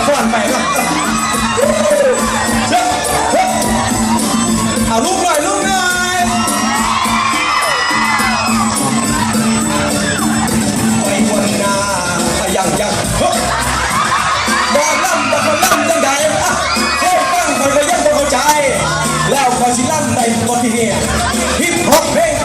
ำไก่อนไปเชิญเอาลูกหน่อยลูกหน่อยไปวนหน้ายังยังบอกล่ำแต่คนล่ำยังไงอะเคยฟังคนก็ยังบ่เข้าใจ แล้วพอสิล่ำในบทที่นี่ฮิปฮอปเพลง